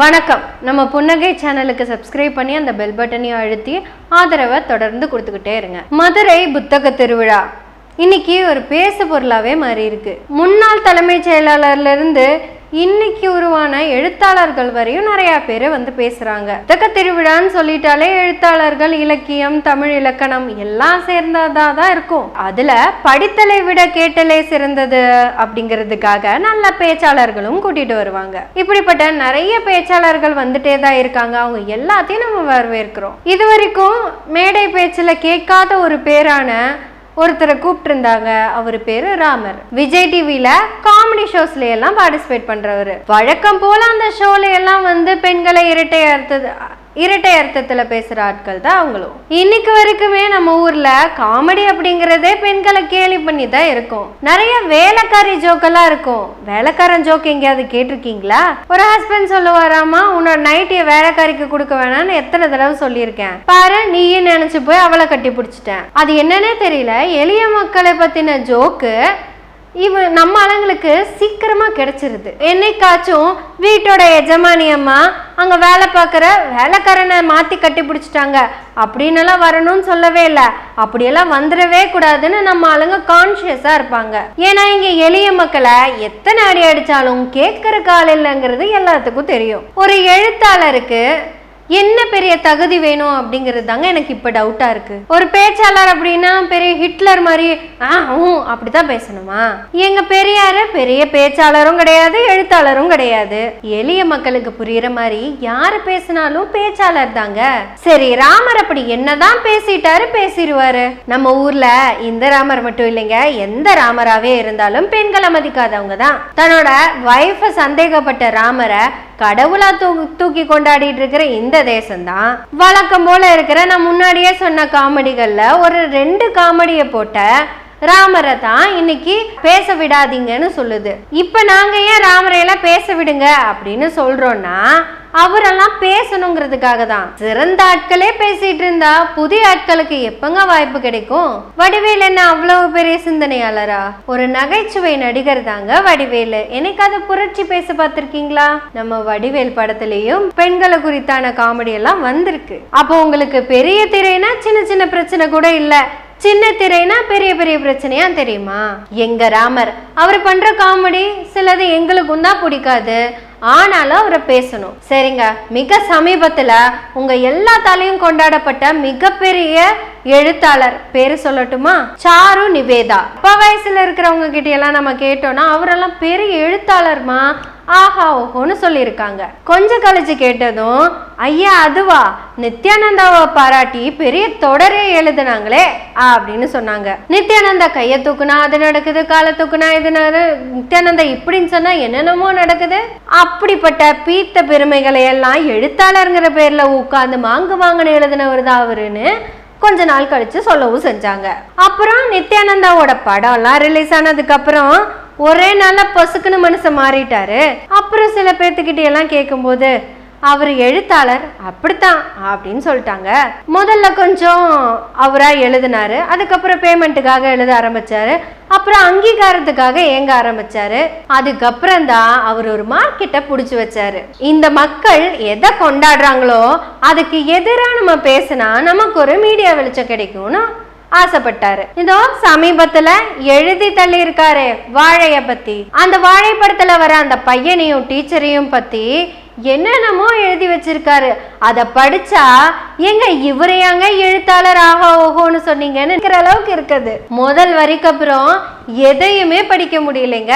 வணக்கம். நம்ம புன்னகை சேனலுக்கு சப்ஸ்கிரைப் பண்ணி அந்த பெல் பட்டனையும் அழுத்தி ஆதரவை தொடர்ந்து கொடுத்துக்கிட்டே இருங்க. மதுரை புத்தக திருவிழா. இன்னைக்கு ஒரு பேசு பொருளாவே மாறி இருக்கு முன்னாள் தலைமைச் செயலாளர்ல இருந்து இன்னைக்கு உருவான எழுத்தாளர்கள் வரையும் நிறைய பேர் வந்து பேசுறாங்க. புத்தக திருவிழான்னு சொல்லிட்டாலே எழுத்தாளர்கள் இலக்கியம் தமிழ் இலக்கணம் எல்லாம் சேர்ந்ததா தான் இருக்கும். அதுல படித்தலை விட கேட்டலே சிறந்தது அப்படிங்கிறதுக்காக நல்ல பேச்சாளர்களும் கூட்டிட்டு வருவாங்க. இப்படிப்பட்ட நிறைய பேச்சாளர்கள் வந்துட்டே தான் இருக்காங்க. அவங்க எல்லாத்தையும் நம்ம வரவேற்கிறோம். இது வரைக்கும் மேடை பேச்சில் கேட்காத ஒரு பேரான ஒருத்தரை கூப்பிட்டுருந்தாங்க. அவர் பேரு ராமர். விஜய் டிவியில காமெடி ஷோஸ்ல எல்லாம் பார்ட்டிசிபேட் பண்றவர். வழக்கம் போல அந்த ஷோல எல்லாம் வந்து பெண்களை இரட்டை அறுத்தது. இரட்டை அர்த்தத்தில் பேசுகிற ஆட்கள் தான் அவங்களும். இன்னைக்கு வரைக்குமே நம்ம ஊரில் காமெடி அப்படிங்கிறதே பெண்களை கேலி பண்ணி தான் இருக்கும். நிறைய வேலைக்காரி ஜோக்கெல்லாம் இருக்கும். வேலைக்காரன் ஜோக் எங்கேயாவது கேட்டிருக்கீங்களா? ஒரு ஹஸ்பண்ட் சொல்லுவாராமா உன்னோட நைட்டியை வேலைக்காரிக்கு கொடுக்க வேணாம்னு எத்தனை தடவை சொல்லியிருக்கேன். பாரு நீயே நினைச்சு போய் அவளை கட்டி பிடிச்சிட்டேன் அது என்னன்னே தெரியல. எளிய மக்களை பத்தின ஜோக்கு இவ நம்ம ஆளுங்களுக்கு சீக்கிரமா கிடைச்சிருது. என்னைக்காச்சும் வீட்டோட எஜமானி அம்மா அங்க வேலை பார்க்குற வேலைக்காரனை மாத்தி கட்டி பிடிச்சிட்டாங்க. அப்படின்னு எல்லாம் வரணும்னு சொல்லவே இல்லை. அப்படியெல்லாம் வந்துடவே கூடாதுன்னு நம்ம ஆளுங்க கான்சியஸா இருப்பாங்க. ஏன்னா இங்க எளிய மக்களை எத்தனை அடி அடிச்சாலும் கேட்கற கால் இல்லைங்கிறது எல்லாத்துக்கும் தெரியும். ஒரு எழுத்தாளருக்கு என்ன பெரிய தகுதி வேணும் அப்படிங்கிறது தாங்க எனக்கு இப்போ டவுட்டாக இருக்கு. ஒரு பேச்சாளர் அப்படின்னா பெரிய ஹிட்லர் மாதிரி ஆ ஊ அப்படிதான் பேசணுமா? எங்க பெரியார் பெரிய பேச்சாளரும் கிடையாது எழுத்தாளரும் கிடையாது. எளிய மக்களுக்கு புரியுற மாதிரி யாரு பேசினாலும் பேச்சாளர் தாங்க. சரி ராமர் அப்படி என்னதான் பேசிட்டாரு பேசிடுவாரு. நம்ம ஊர்ல இந்த ராமர் மட்டும் இல்லைங்க எந்த ராமராவே இருந்தாலும் பெண்களை மதிக்காதவங்க தான். தன்னோட வைஃபை சந்தேகப்பட்ட ராமரை கடவுளா தூக்கி தூக்கி கொண்டாடிட்டு இருக்கிற இந்த தேசம்தான். வழக்கம் போல இருக்கிற நான் முன்னாடியே சொன்ன காமெடிகள்ல ஒரு ரெண்டு காமெடியை போட்ட ராமரை தான் இன்னைக்கு பேச விடாதீங்கன்னு சொல்லுது. இப்ப நாங்க ஏன் ராமரை எல்லாம் பேச விடுங்க அப்படின்னு சொல்றோம்னா அவரெல்லாம் பேசணுங்கிறதுக்காக தான். சிறந்த ஆட்களே பேசிட்டு இருந்தா புதிய ஆட்களுக்கு எப்பங்க வாய்ப்பு கிடைக்கும்? வடிவேல் என்ன அவ்வளவு பெரிய சிந்தனையாளரா? ஒரு நகைச்சுவை நடிகர் தாங்க வடிவேலு. எனக்கு அதை புரட்சி பேச பார்த்திருக்கீங்களா? நம்ம வடிவேல் படத்துலயும் பெண்களை குறித்தான காமெடி எல்லாம் வந்திருக்கு. அப்போ உங்களுக்கு பெரிய திரைனா சின்ன சின்ன பிரச்சனை கூட இல்லை. சின்ன திரைனா பெரிய பெரிய பிரச்சனையா தெரியுமா? எங்க ராமர் அவர் பண்ற காமெடி சிலது எங்களுக்கும் தான் பிடிக்காது. ஆனாலும் அவரை பேசணும். சரிங்க மிக சமீபத்துல உங்க எல்லாத்தாலையும் கொண்டாடப்பட்ட மிகப்பெரிய எழுத்தாளர் பேரு சொல்லட்டுமா? சாரு நிவேதா. அப்பா வயசுல இருக்கிறவங்க கிட்ட எல்லாம் நம்ம கேட்டோம்னா அவரெல்லாம் பெரிய எழுத்தாளர்மா? ஆஹா ஓஹோன்னு சொல்லியிருக்காங்க. கொஞ்சம் கழிச்சு கேட்டதும் ஐயா அதுவா? நித்யானந்தாவை பாராட்டி பெரிய தொடரே எழுதுனாங்களே அப்படின்னு சொன்னாங்க. நித்யானந்தா கையை தூக்குனா அது நடக்குது காலை தூக்குனா இது நட- நித்யானந்தா இப்படின்னு சொன்னா என்னென்னமோ நடக்குது? அப்படிப்பட்ட பீத்த பெருமைகளை எல்லாம் எழுத்தாளருங்கிற பேர்ல உட்கார்ந்து மாங்கு வாங்கன்னு எழுதினவர் தான் அவருன்னு கொஞ்ச நாள் கழிச்சு சொல்லவும் செஞ்சாங்க. அப்புறம் நித்யானந்தாவோட படம்லாம் ரிலீஸ் ஆனதுக்கு அப்புறம் ஒரே நாள்ல பொசுக்குன்னு மனுஷன் மாறிட்டாரு. அப்புறம் சில பேர்த்துக்கிட்ட எல்லாம் கேட்கும்போது அவர் எழுத்தாளர் அப்படித்தான் அப்படின்னு சொல்லிட்டாங்க. முதல்ல கொஞ்சம் அவராக எழுதினாரு. அதுக்கப்புறம் பேமெண்ட்டுக்காக எழுத ஆரம்பிச்சாரு. அப்புறம் அங்கீகாரத்துக்காக ஏங்க ஆரம்பிச்சாரு. அதுக்கப்புறம் தான் அவர் ஒரு மார்க்கெட்டை பிடிச்சி வச்சாரு. இந்த மக்கள் எதை கொண்டாடுறாங்களோ அதுக்கு எதிராக நம்ம பேசினா நமக்கு ஒரு மீடியா வெளிச்சம் கிடைக்கும்னா ஆசைப்பட்டாரு. இதோ சமீபத்துல எழுதி தள்ளி இருக்காரு வாழைய பத்தி. அந்த வாழை படத்துல வர அந்த பையனையும் டீச்சரையும் பத்தி என்னென்னமோ எழுதி வச்சிருக்காரு. அதை படிச்சா எங்க இவரையாங்க எழுத்தாளர் ஆக ஓஹோன்னு சொன்னீங்கன்னு இருக்கிற அளவுக்கு இருக்குது. முதல் வரிக்கு அப்புறம் எதையுமே படிக்க முடியலைங்க.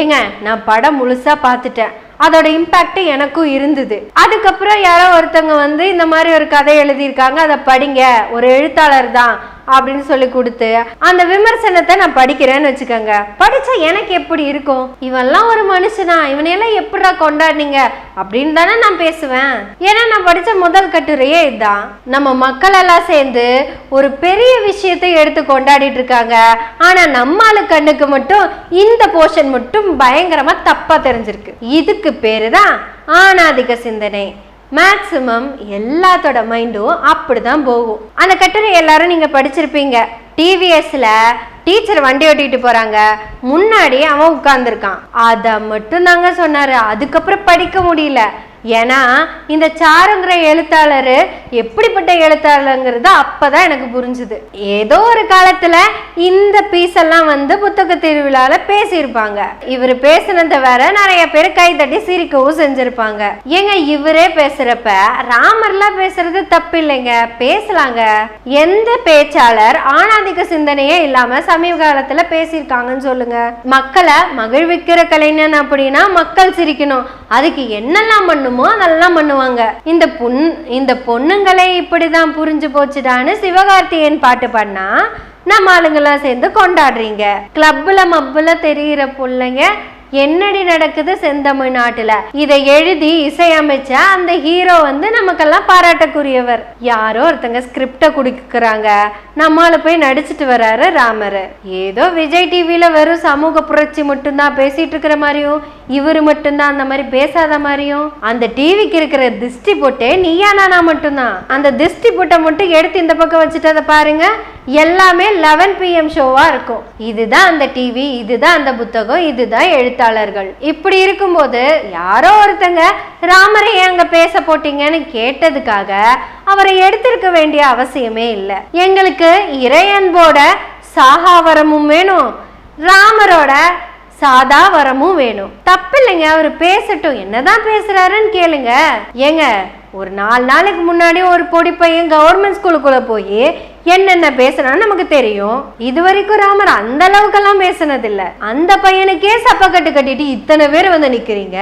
ஏங்க நான் படம் முழுசா பார்த்துட்டேன். அதோட இம்பேக்ட் எனக்கும் இருந்தது. அதுக்கப்புறம் யாரோ ஒருத்தவங்க வந்து இந்த மாதிரி ஒரு கதை எழுதியிருக்காங்க. அதை படிங்க. ஒரு எழுத்தாளர் தான். அப்படின்னு சொல்லி கொடுத்து அந்த விமர்சனத்தை நான் படிக்கிறேன்னு வச்சுக்கோங்க. படிச்சா எனக்கு எப்படி இருக்கும்? இவன்லாம் ஒரு மனுஷனா இவனையெல்லாம் எப்படிடா கொண்டாடுனீங்க? அப்படின்னு தானே நான் பேசுவேன். ஏன்னா நான் படிச்ச முதல் கட்டுரையே இதுதான் நம்ம மக்கள் எல்லாம் சேர்ந்து ஒரு பெரிய விஷயத்தை எடுத்து கொண்டாடிட்டு இருக்காங்க. ஆனா நம்மளு கண்ணுக்கு மட்டும் இந்த போர்ஷன் மட்டும் பயங்கரமா தப்பா தெரிஞ்சிருக்கு. இதுக்கு பேரு தான் ஆணாதிக்க சிந்தனை. மேக்சிமம் எல்லாத்தோட மைண்டும் அப்படி தான் போகும். அந்த கட்டுரை எல்லாரும் நீங்கள் படிச்சிருப்பீங்க. டிவிஎஸ்ல டீச்சர் வண்டி ஓட்டிட்டு போறாங்க. முன்னாடி அவன் உட்கார்ந்துருக்கான். அதை மட்டும் தாங்க சொன்னாரு. அதுக்கப்புறம் படிக்க முடியல. ஏன்னா இந்த சாருங்கிற எழுத்தாளர் எப்படிப்பட்ட எழுத்தாளருங்கிறது அப்பதான் எனக்கு புரிஞ்சுது. ஏதோ ஒரு காலத்தில் இந்த பீஸ் எல்லாம் வந்து புத்தக திருவிழாவில் பேசியிருப்பாங்க. இவர் பேசுனதை வேற நிறைய பேர் கை தட்டி சிரிக்கவும் செஞ்சிருப்பாங்க. ஏங்க இவரே பேசுறப்ப ராமர்லாம் பேசுறது தப்பு இல்லைங்க பேசலாங்க. எந்த பேச்சாளர் ஆணாதிக்க சிந்தனையே இல்லாம சமீப காலத்துல பேசியிருக்காங்கன்னு சொல்லுங்க. மக்களை மகிழ்விக்கிற கலைஞன் அப்படின்னா மக்கள் சிரிக்கணும். அதுக்கு என்னெல்லாம் பண்ணும் அதெல்லாம் பண்ணுவாங்க. இந்த பொன் இந்த பொண்ணுங்களே இப்படிதான் புரிஞ்சு போச்சுடான்னு சிவகார்த்திகேயன் பாட்டு பாடினா நம்ம ஆளுங்கெல்லாம் சேர்ந்து கொண்டாடுறீங்க. கிளப்ல மப்புல தெரிகிற பிள்ளைங்க என்னடி நடக்குது செந்தமிழ் நாட்டுல இதை எழுதி இசையமைச்ச அந்த ஹீரோ வந்து நமக்கெல்லாம் பாராட்டக்குரியவர் யாரோ ஒருத்தங்க ஸ்கிரிப்டை குடிக்கிறாங்க. நம்மால போய் நடிச்சிட்டு வராரு ராமர். ஏதோ விஜய் டிவியில வெறும் சமூக புரட்சி மட்டும்தான் பேசிட்டு இருக்கிற மாதிரியும் இவர் மட்டும்தான் அந்த மாதிரி பேசாத மாதிரியும். அந்த டிவிக்கு இருக்கிற திஷ்டி போட்டே நீயா நானா மட்டும்தான். அந்த திஷ்டி போட்டை மட்டும் எடுத்து இந்த பக்கம் வச்சுட்டு அதை பாருங்க. எல்லாமே லெவன் பிஎம் ஷோவா இருக்கும். இதுதான் அந்த டிவி இதுதான் அந்த புத்தகம் இதுதான் எழுத்தாளர்கள் இப்படி இருக்கும்போது யாரோ ஒருத்தங்க ராமரை அங்க பேச போட்டீங்கன்னு கேட்டதுக்காக அவரை எடுத்திருக்க வேண்டிய அவசியமே இல்லை. எங்களுக்கு இறையன்போட சாகாவரமும் வேணும். ராமரோட சாதா வரமும் வேணும். தப்பில்லைங்க அவர் பேசட்டும். என்னதான் பேசுறாருன்னு கேளுங்க. ஏங்க ஒரு நாலு நாளைக்கு முன்னாடி ஒரு பொடி பையன் கவர்மெண்ட் ஸ்கூலுக்குள்ள போய் என்னென்ன பேசணும்னு நமக்கு தெரியும். இது வரைக்கும் ராமர் அந்த அளவுக்கெல்லாம் பேசுனது இல்ல அந்த பையனுக்கே சப்பக்கட்டு கட்டிட்டு இத்தனை பேர் வந்து நிக்கிறீங்க.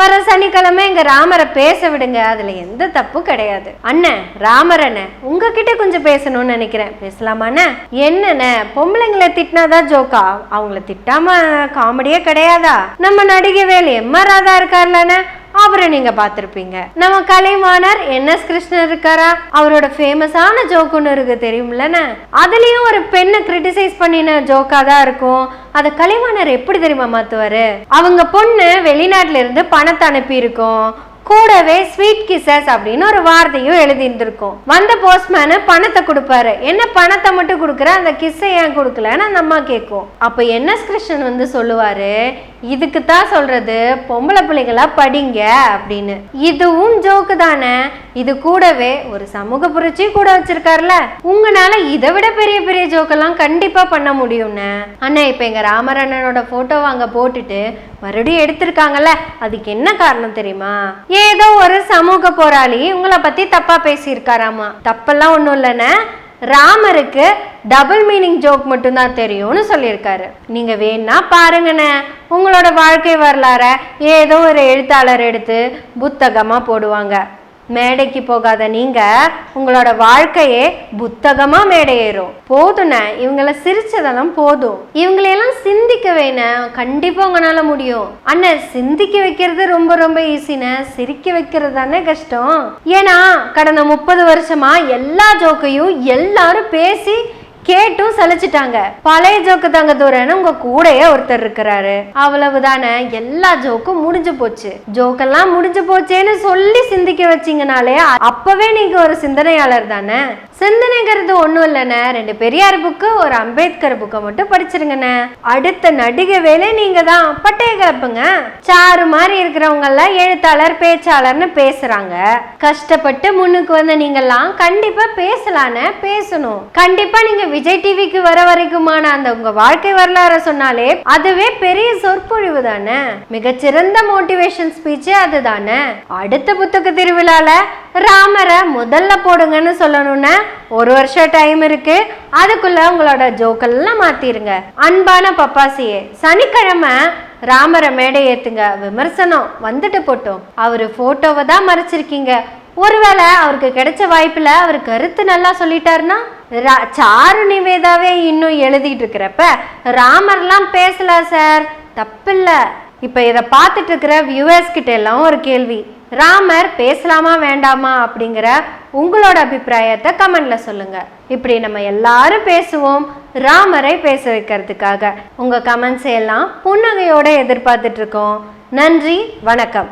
வர சனிக்கிழமை எங்க ராமரை பேச விடுங்க. அதுல எந்த தப்பு கிடையாது. அண்ணன் ராமர் அண்ணன் உங்ககிட்ட கொஞ்சம் பேசணும்னு நினைக்கிறேன். பேசலாமாண்ண என்னண்ணே பொம்பளைங்களை திட்டினாதான் ஜோக்கா? அவங்கள திட்டாம காமெடியே கிடையாதா? நம்ம நடிகை வேலை எம்ஆர் ராதா இருக்கார்லண்ணே அவரை நீங்க பார்த்துருப்பீங்க. நம்ம கலைவாணர் என் எஸ் கிருஷ்ணன் இருக்காரா? அவரோட ஃபேமஸான ஜோக் ஒன்று இருக்கு தெரியும்? தெரியும்லண்ணே? அதுலயும் ஒரு பெண்ணை கிரிட்டிசைஸ் பண்ணின ஜோக்கா தான் இருக்கும். அதை கலைவாணர் எப்படி தெரியுமா மாத்துவாரு? அவங்க பொண்ணு வெளிநாட்டுல இருந்து பணத்தை அனுப்பி இருக்கும் கூடவே ஸ்வீட் கிசஸ் அப்படின்னு ஒரு வார்த்தையும் எழுதியிருந்திருக்கும். வந்த போஸ்ட்மேனு பணத்தை கொடுப்பாரு. என்ன பணத்தை மட்டும் கொடுக்குற? அந்த கிஸ்ஸை ஏன் கொடுக்கலன்னு அந்த அம்மா கேட்கும். அப்போ என்எஸ் கிருஷ்ணன் வந்து சொல்லுவாரு? இதுக்கு தான் சொல்றது பொம்பளை பிள்ளைகளா படிங்க அப்படின்னு. இதுவும் ஜோக்கு தானே? இது கூடவே ஒரு சமூக புரட்சி கூட வச்சிருக்காருல. உங்களால இதை விட பெரிய பெரிய ஜோக்கெல்லாம் கண்டிப்பா பண்ண முடியும்னு. அண்ணா இப்ப எங்க ராமரண்ணனோட ஃபோட்டோவை போட்டோ போட்டுட்டு மறுபடியும் எடுத்திருக்காங்கல்ல அதுக்கு என்ன காரணம் தெரியுமா? ஏதோ ஒரு சமூக போராளி உங்களை பத்தி தப்பா பேசியிருக்காராமா. தப்பெல்லாம் ஒன்றும் இல்லைன்னு ராமருக்கு டபுள் மீனிங் ஜோக் மட்டும்தான் தெரியும்னு சொல்லியிருக்காரு. நீங்க வேணா பாருங்கண்ணே. உங்களோட வாழ்க்கை வரலாற ஏதோ ஒரு எழுத்தாளர் எடுத்து புத்தகமா போடுவாங்க. மேடைக்கு போகாத நீங்க உங்களோட வாழ்க்கையே புத்தகமா மேடையேறும். ஏறும் போதுண்ணே இவங்கள சிரிச்சதெல்லாம் போதும். இவங்களையெல்லாம் சிந்திக்க வேண கண்டிப்பா உங்களால முடியும். அண்ணன் சிந்திக்க வைக்கிறது ரொம்ப ரொம்ப ஈஸிண்ணே சிரிக்க வைக்கிறது தானே கஷ்டம். ஏன்னா கடந்த முப்பது வருஷமா எல்லா ஜோக்கையும் எல்லாரும் பேசி கேட்டும் சலிச்சிட்டாங்க. பழைய ஜோக்கு தாங்க தூரன்னு உங்க கூடையே ஒருத்தர் இருக்கிறாரு. அவ்வளவுதானே எல்லா ஜோக்கும் முடிஞ்சு போச்சு. ஜோக்கெல்லாம் முடிஞ்சு போச்சேன்னு சொல்லி சிந்திக்க வச்சீங்கனாலே அப்பவே நீங்க ஒரு சிந்தனையாளர் தானே? சிந்தனைங்கிறது ஒன்றும் இல்லைண்ணே. ரெண்டு பெரியார் புக்கு ஒரு அம்பேத்கர் புக்கை மட்டும் படிச்சிருங்கண்ணே. அடுத்த நடிகை வேலை நீங்கள் தான். பட்டைய கிளப்புங்க சாரு மாதிரி இருக்கிறவங்கெல்லாம் எழுத்தாளர் பேச்சாளர்னு பேசுகிறாங்க கஷ்டப்பட்டு முன்னுக்கு வந்த நீங்கள்லாம் கண்டிப்பாக பேசலான்னு பேசணும். கண்டிப்பாக நீங்கள் விஜய் டிவிக்கு வர வரைக்குமான அந்த உங்கள் வாழ்க்கை வரலாறு சொன்னாலே அதுவே பெரிய சொற்பொழிவு தானே. மிகச்சிறந்த மோட்டிவேஷன் ஸ்பீச்சு அதுதானே. அடுத்த புத்தக திருவிழாவில் ராமரை முதல்ல போடுங்கன்னு சொல்லணும்னு ஒரு வருஷம் டைம் இருக்கு. அதுக்குள்ள உங்களோட ஜோக்கெல்லாம் மாத்திருங்க. அன்பான பப்பாசியே சனிக்கிழமை ராமரை மேடை ஏத்துங்க. விமர்சனம் வந்துட்டு போட்டோம். அவரு போட்டோவை தான் மறைச்சிருக்கீங்க. ஒருவேளை அவருக்கு கிடைச்ச வாய்ப்புல அவர் கருத்து நல்லா சொல்லிட்டாருன்னா ரா- சாரு நிவேதாவே இன்னும் எழுதிட்டு இருக்கிறப்ப ராமர்லாம் பேசலாம் சார். தப்பில்லை. இப்போ இதை பார்த்துட்டு இருக்கிற வியூவர்ஸ் கிட்ட எல்லாம் ஒரு கேள்வி. ராமர் பேசலாமா வேண்டாமா அப்படிங்கிற உங்களோட அபிப்பிராயத்தை கமெண்ட்ல சொல்லுங்க. இப்படி நம்ம எல்லாரும் பேசுவோம் ராமரை பேச வைக்கிறதுக்காக. உங்க கமெண்ட்ஸ் எல்லாம் புன்னகையோட எதிர்பார்த்துட்டு இருக்கோம் நன்றி வணக்கம்.